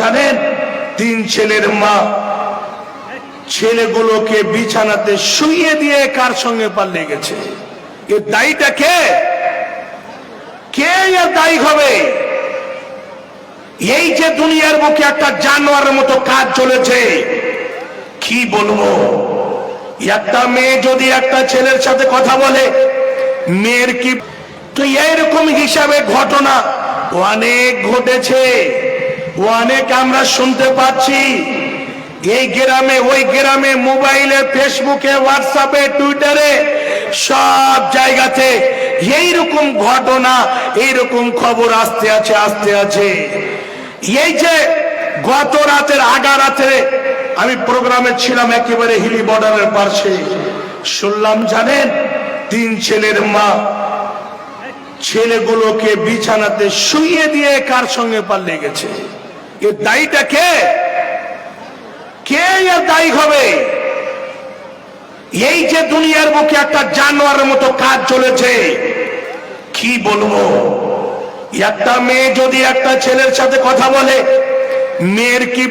জানেন, তিন ছেলের মা ছেলেগুলোকে বিছানাতে শুইয়ে দিয়ে কার সঙ্গে পাল্লে গেছে? এ দায়ীটা কে? কে এর দায়ী হবে? এই যে দুনিয়ার বুকে একটা জানোয়ারের মতো কাজ চলেছে, কি বলব? একটা মেয়ে যদি একটা ছেলের সাথে কথা বলে, মেয়ের কি তো এইরকম হিসাবে ঘটনা অনেক ঘটেছে। অনেক আমরা শুনতে পাচ্ছি। এই গ্রামে, ওই গ্রামে মোবাইলে, ফেসবুকে, হোয়াটসঅ্যাপে, টুইটারে, সব জায়গাতে এইরকম ঘটনা, এইরকম খবর আসতে আছে আসতে আছে। এই যে গত রাতের, আগা রাতে আমি প্রোগ্রামে ছিলাম একেবারে হিলি বর্ডারের পাশে। শুনলাম, জানেন, তিন ছেলের মা ছেলেগুলোকে বিছানাতে শুইয়ে দিয়ে কার সঙ্গে পাল্লে গেছে? এর দায়ীটা কে? কে এর দায়ী হবে? এই যে দুনিয়ার বুকে একটা জানোয়ারের মতো কাজ চলেছে, কি বলব? একটা মেয়ে যদি একটা ছেলের সাথে কথা বলে, মেয়ের কি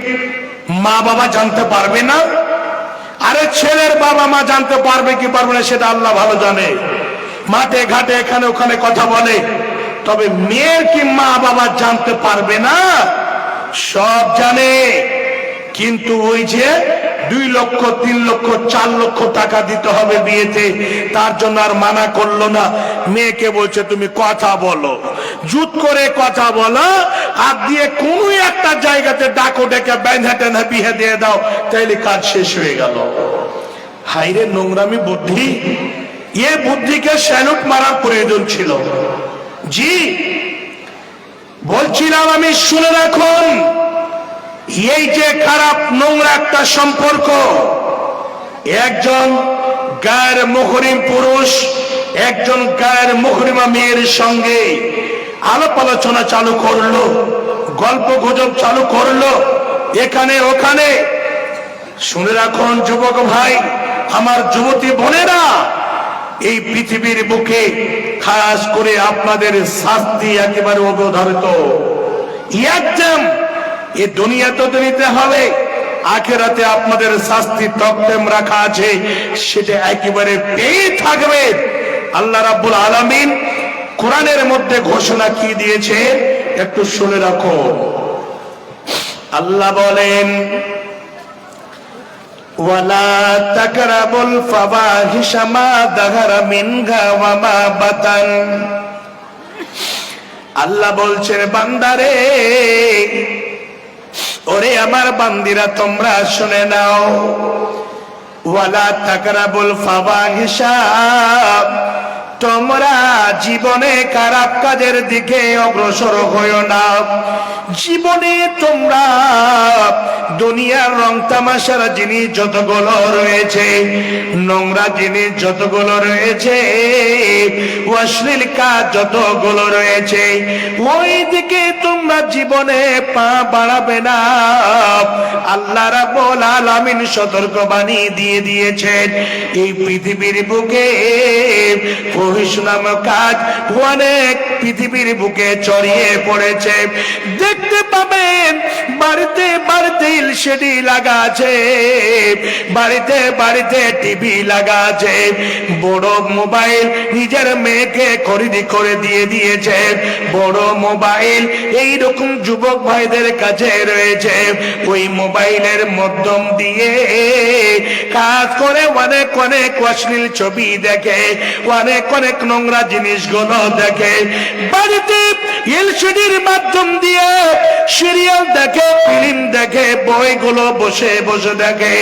মা বাবা জানতে পারবে না? আরে ছেলের বাবা মা জানতে পারবে কি পারবে না সেটা আল্লাহ ভালো জানে। মাঠে, ঘাটে, এখানে, ওখানে কথা বলে। তবে মেয়ের কি মা বাবা জানতে পারবে না? সব জানে। কিন্তু ওই যে দুই লক্ষ, তিন লক্ষ, চার লক্ষ টাকা দিতে হবে বিয়েতে, তার জন্য আর মানা করল না। মেয়েকে বলছে, তুমি কথা বলো। জুত করে কথা বলো, আর দিয়ে কোন একটা জায়গাতে ডাকো, ডেকে ব্যান্ধা টেনে বিয়ে দিয়ে দাও, তাইলে কাজ শেষ হয়ে গেল। হাইরে নোংরামি বুদ্ধি। এ বুদ্ধিকে স্যালুট মারার প্রয়োজন ছিল। জি বলছিলাম আমি, শুনে রাখুন, এই যে খারাপ নোংরা একটা সম্পর্ক, একজন গায়ের মুখরিম পুরুষ, একজন গায়ের মুখরিমা মেয়ের সঙ্গে আলাপ আলোচনা চালু করল, গল্প গুজব চালু করল, এখানে ওখানে। শুনে রাখুন, যুবক ভাই, আমার যুবতী বোনেরা এই পৃথিবীর বুকে খাস করে আপনাদের শাস্তি একেবারে অবধারিত। একদম এ দুনিয়াতে তো নিতে হবে, আখেরাতে আপনাদের শাস্তি তকতেম রাখা আছে, সেটা একেবারে পেয়ে থাকবে। আল্লাহ রাব্বুল আলামিন কোরআনের মধ্যে ঘোষণা কি দিয়েছে, একটু শুনে রাখো। আল্লাহ বলেন ওয়ালা تقربوا الفواحش ما ظهر منها وما بطن আল্লাহ বলছেন, বান্দারে, ওরে আমার বান্দিরা, তোমরা শুনে নাও। ওয়ালা তাকরাবুল ফাওয়াহিশা তোমরা জীবনে খারাপ কাজের দিকে অগ্রসর হইও না। জীবনে তোমরা দুনিয়ার রং তামাশার জিনিস যতগুলো রয়েছে, নোংরা জিনিস যতগুলো রয়েছে, অশ্লীল কাজ যতগুলো রয়েছে ওই দিকে তোমরা জীবনে পা বাড়াবে না। আল্লাহ রাব্বুল আলামিন সতর্ক বাণী দিয়ে দিয়েছেন, এই পৃথিবীর বুকে নামক কাজ অনেক পৃথিবীর বুকে চড়িয়ে পড়েছে। দেখতে পাবেন বাড়িতে বাড়িতে এলসিডি লাগা বাড়িতে বাড়িতে টিভি লাগা বড় মোবাইল নিজের মেয়েকে খরিদি করে দিয়ে দিয়েছে। বড় মোবাইল এই রকম যুবক ভাইদের কাছে রয়েছে। ওই মোবাইলের মাধ্যম দিয়ে কাজ করে অনেক অনেক অশ্লীল ছবি দেখে, অনেক অনেক নোংরা জিনিসগুলো দেখে। বাড়িতে এলসিডির মাধ্যম দিয়ে সিরিয়াল দেখে। ফিল্ম দেখে, বইগুলো বসে বসে দেখে।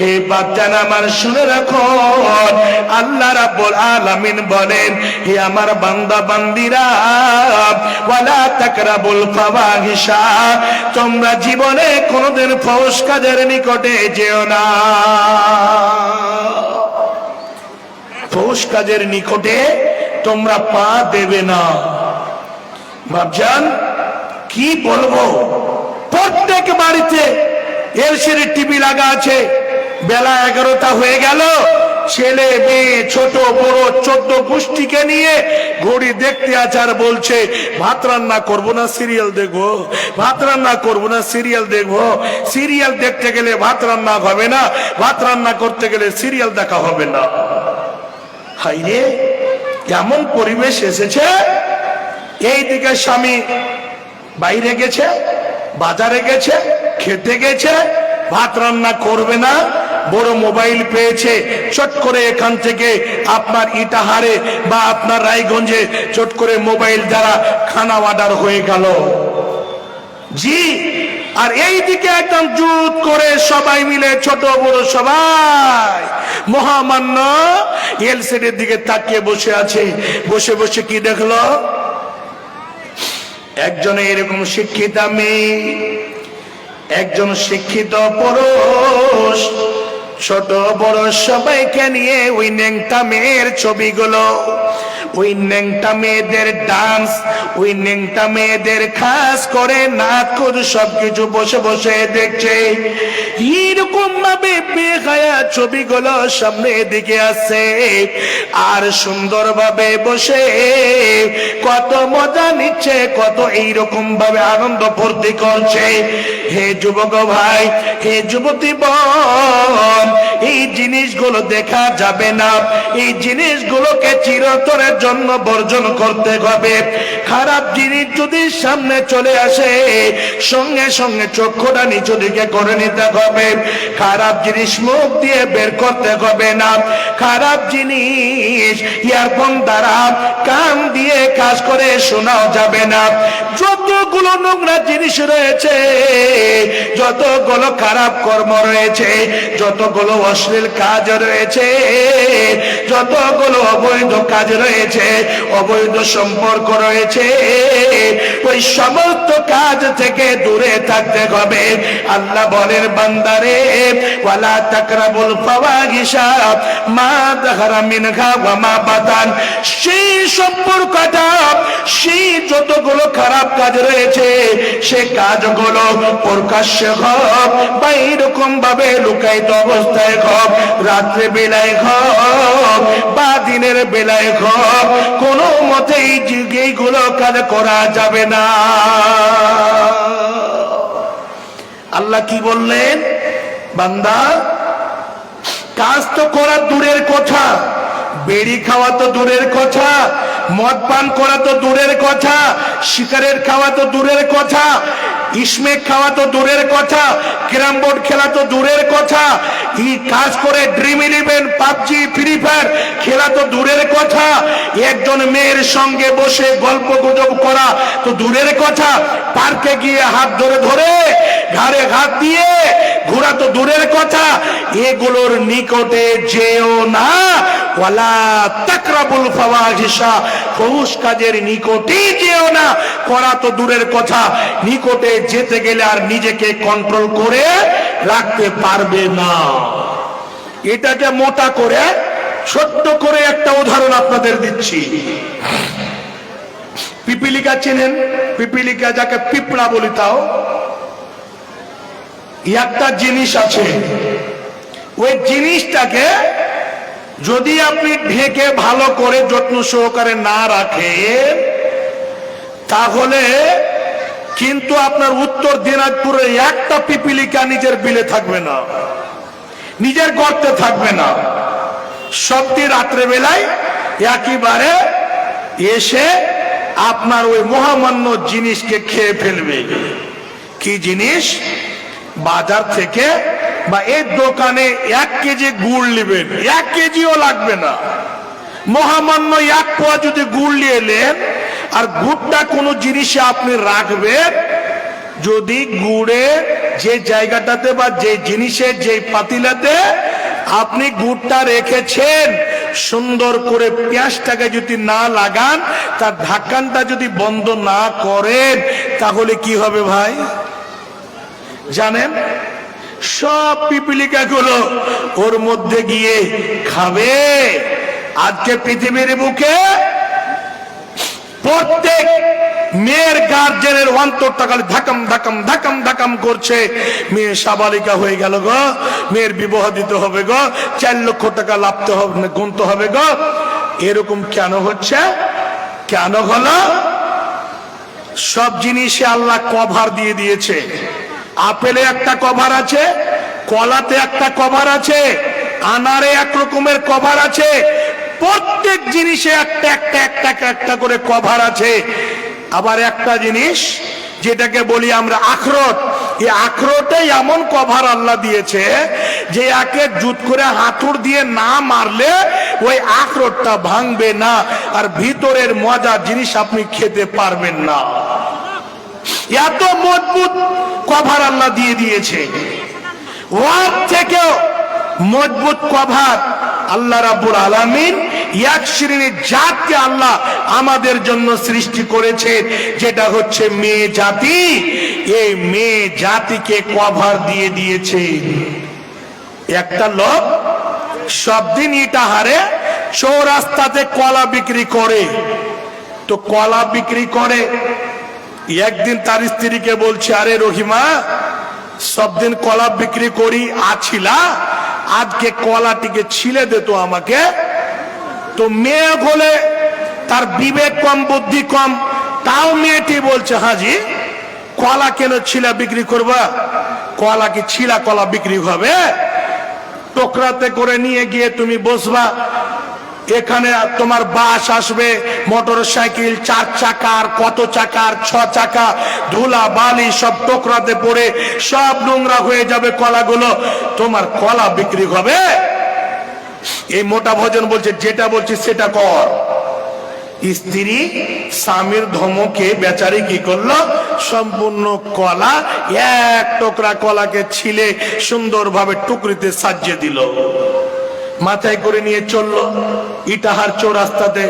হে বাচ্চান আমার শুনে রাখো। আল্লাহ রাব্বুল আলামিন বলেন, হে আমার বান্দা, বান্দিরা, ওয়ালা তাকরাবুল ফাওয়াহিশা, তোমরা জীবনে কোনোদিন ফৌস কাজের নিকটে যেও না। ফৌস কাজের নিকটে তোমরা পা দেবে না। ভাবজান কি বলব? প্রত্যেক বাড়িতে এলসিডি টিভি লাগা আছে। বেলা এগারোটা হয়ে গেল। ছেলে, মেয়ে, ছোট, বড়, চোদ্দ গোষ্ঠীকে নিয়ে ঘড়ি দেখতে আছে আর বলছে, ভাত রান্না করব না, সিরিয়াল দেখব। ভাত রান্না করব না, সিরিয়াল দেখব। সিরিয়াল দেখতে গেলে ভাত রান্না হবে না, ভাত রান্না করতে গেলে সিরিয়াল দেখা হবে না। হাইরে কেমন পরিবেশ এসেছে। এইদিকে স্বামী বাইরে গেছে। বাজারে গেছে, খেতে গেছে, ভাত রান্না করবে না, বড় মোবাইল পেয়েছে, চট করে এখান থেকে আপনার ইটাহারে বা আপনার রায়গঞ্জে চট করে মোবাইল দ্বারা খানা অর্ডার হয়ে গেল। জি, আর এই দিকে একদম জুত করে সবাই মিলে, ছোট বড় সবাই, মহামান্য, এলসিডির দিকে তাকিয়ে বসে আছে। বসে বসে কি দেখল? একজনে এরকম শিক্ষিতা মেয়ে একজন শিক্ষিত পুরুষ। ছোট বড় সবাইকে নিয়ে ওই নেংটা মেয়ের ছবিগুলো ওই নেংটা মেয়েদের ডান্স ওই নেংটা মেয়েদের খাস করে নাচ করে সবকিছু বসে বসে দেখছে। এরকম ভাবে বেখায়া ছবিগুলো সামনে দিকে আসছে। আর সুন্দরভাবে বসে কত মজা নিচ্ছে, কত এইরকম ভাবে আনন্দ ফুর্তি করছে। হে যুবক ভাই, হে যুবতী বোন, এই জিনিসগুলো দেখা যাবে না। এই জিনিসগুলোকে চিরতরের জন্য বর্জন করতে হবে। খারাপ জিনিস যদি সামনে চলে আসে, সঙ্গে সঙ্গে চক্ষুটা নিচু দিকে করে নিতে হবে। খারাপ জিনিস মুখ দিয়ে বের করতে হবে না। খারাপ জিনিস ইয়ারফোন দ্বারা কান দিয়ে কাজ করে শোনাও যাবে না। যতগুলো নোংরা জিনিস রয়েছে, যতগুলো খারাপ কর্ম রয়েছে, যতগুলো অশ্লীল কাজ রয়েছে, যতগুলো অবৈধ কাজ রয়েছে অবৈধ সম্পর্ক রয়েছে। ওই সমস্ত কাজ থেকে দূরে থাকতে হবে। আল্লাহ বলেন, বান্দারে, ওয়ালা তাকরাবুল ফাওয়াহিশা, মা দাহারা মিনহা ওয়া মা বাতান। সেই সম্পর্কটা, সেই যতগুলো খারাপ কাজ রয়েছে, সে কাজগুলো প্রকাশ্যে হোক, বা এরকম ভাবে লুকায়িত অবস্থায় হোক, রাত্রে বেলায় হোক, বা দিনের বেলায় হোক কোনো মতেই এইগুলো কাজ করা যাবে না। আল্লাহ কি বললেন? বান্দা, কাজ তো করা দূরের কথা, বেড়ি খাওয়া তো দূরের কথা, মদ পান করা তো দূরের কথা, শিকারের খাওয়া তো দূরের কথা ইসমেক খাওয়া তো দূরের কথা, ক্যারাম বোর্ড খেলা তো দূরের কথা। ই কাজ করে Dream Eleven PUBG free fire খেলা তো দূরের কথা। একজন মেয়ের সঙ্গে বসে গল্প গুজব করা তো দূরের কথা। পার্কে গিয়ে হাত ধরে ধরে ঘাড়ে হাত দিয়ে ঘোরা তো দূরের কথা, এগুলোর নিকটে যেও না। ওয়ালা তাকরাবুল ফাওয়াহিশা, ফহুশ কাজের নিকটে যেও না। করা তো দূরের কথা, নিকটে যেতে গেলে আর নিজেকে কন্ট্রোল করে রাখতে পারবে না। এটাকে মোটা করে, ছোট্ট করে একটা উদাহরণ আপনাদের দিচ্ছি। পিপিলিকা চেনেন? পিপিলিকা যাকে পিঁপড়া বলি তাও। একটা জিনিস আছে। ওই জিনিসটাকে যদি আপনি ঢেকে ভালো করে যত্ন সহকারে না রাখেন, তাহলে কিন্তু আপনার উত্তর দিনাজপুরে একটা পিপিলিকা নিজের বিলে থাকবে না, নিজের গর্তে থাকবে না। সবটি রাত্রে বেলায় একেবারে এসে আপনার ওই মহামান্য জিনিসকে খেয়ে ফেলবে। কি জিনিস? বাজার থেকে বা এই দোকানে এক কেজি গুড় নেবেন, এক কেজিও লাগবে না। মহামান্য এক পোয়া যদি গুড় নিয়ে এলেন আর গুড়টা কোনো জিনিসে আপনি রাখবেন, যদি গুড়ে যে জায়গাটাতে বা যে জিনিসের যে পাতিলাতে আপনি গুড়টা রেখেছেন, সুন্দর করে পেঁয়াজটাকে যদি না লাগান, তার ঢাকানটা যদি বন্ধ না করেন, তাহলে কি হবে ভাই? জানেন? সব পিপিলিকা গুলো ওর মধ্যে গিয়ে খাবে। আজকে পৃথিবীর বুকে প্রত্যেক মেয়ের গার্জেনের অন্তরটা খালি ধাকাম ধাকাম ধাকাম ধাকাম করছে। মেয়ে সাবালিকা হয়ে গেল গো। মেয়ের বিবাহ দিতে হবে গো। চার লক্ষ টাকা লাভতে হবে, গুনতে হবে গো। এরকম কেন হচ্ছে? কেন হলো? সব জিনিসে আল্লাহ কভার দিয়ে দিয়েছে। আপেলে একটা কভার আছে, কলাতে একটা কভার আছে, আনারে এক রকমের কভার আছে, প্রত্যেক জিনিসে একটা একটা একটা একটা করে কভার আছে। আবার একটা জিনিস যেটাকে বলি আমরা আখরোট। এই আখরোটে এমন কভার আল্লাহ দিয়েছে যে একে জুত করে হাতুড় দিয়ে না মারলে ওই আখরোটটা ভাঙবে না, আর ভিতরের মজার জিনিস আপনি খেতে পারবেন না। এত মজবুত কভার আল্লাহ দিয়ে দিয়েছে। ওয়ার থেকেও মজবুত কভার আল্লাহ রাব্বুল আলামিন এক শ্রেণির জাতকে আল্লাহ আমাদের জন্য সৃষ্টি করেছে, যেটা হচ্ছে মেয়ে জাতি। এই মেয়ে জাতিকে কভার দিয়ে দিয়েছে। একটা লোক সব দিন ইটাহারে চৌরাস্তাতে কলা বিক্রি করে। তো কলা বিক্রি করে একদিন তার স্ত্রীকে বলছে, আরে রহিমা, সব দিন কলা বিক্রি করি, আছিলা? আজকে কলাটিকে ছিলে দিত আমাকে। তো মেয়ে বলে, তার বিবেক কম, বুদ্ধি কম, তাও মেয়েটি বলছে হাজি কলা কেন ছিলা বিক্রি করবা? কলা কি ছিলা কলা বিক্রি হবে? টোকরাতে করে নিয়ে গিয়ে তুমি বসবা। এখানে তোমার বাস আসবে, মোটর সাইকেল, চার চাকার, কত চাকার, ছ চাকা, ধুলা, বালি, সব টোকরাতে পড়ে, সব নোংরা হয়ে যাবে কলাগুলো। তোমার কলা বিক্রি হবে। এই মোটা ভোজন বলছে, যেটা বলছি সেটা কর। স্ত্রী, স্বামীর ধমকে বেচারি কি করল? সম্পূর্ণ কলা, এক টুকরা কলাকে ছিলে সুন্দরভাবে টুকরিতে সাজিয়ে দিল। মাথায় করে নিয়ে চলল, ইটাহার চৌরাস্তাতে।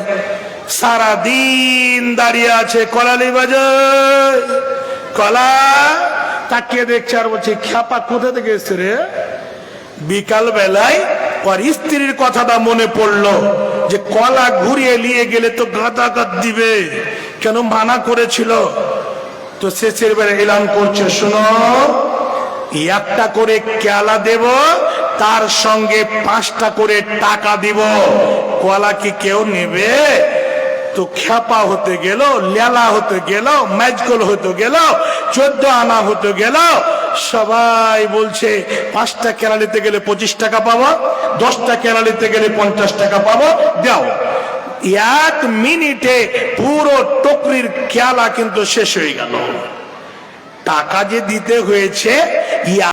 সারা দিন দাঁড়িয়ে আছে কলালি বাজার। কলা তাকিয়ে দেখছে আর বলছে, খ্যাপা কোথা থেকে এসছে রে? বিকাল বেলায় ওর স্ত্রীর কথাটা মনে পড়ল যে, কলা ঘুরিয়ে নিয়ে গেলে তো গাদা গাদ দিবে। কেন মানা করেছিল? তো শেষের বেলা এলান করছে, শোনো একটা করে কেলা দেব তার সঙ্গে পাঁচটা করে টাকা দিব। কলা কি কেউ নেবে? তো খ্যাপা হতে গেল, লেলা হতে গেল ম্যাজগোল হতে গেল, চোদ্দ আনা হতে গেল। সবাই বলছে, পাঁচটা কেলা নিতে গেলে পঁচিশ টাকা পাবো, দশটা কেলা নিতে গেলে পঞ্চাশ টাকা পাবো। দাও এক মিনিটে পুরো টকরির খেলা কিন্তু শেষ হয়ে গেল। টাকা যে দিতে হয়েছে, ইয়া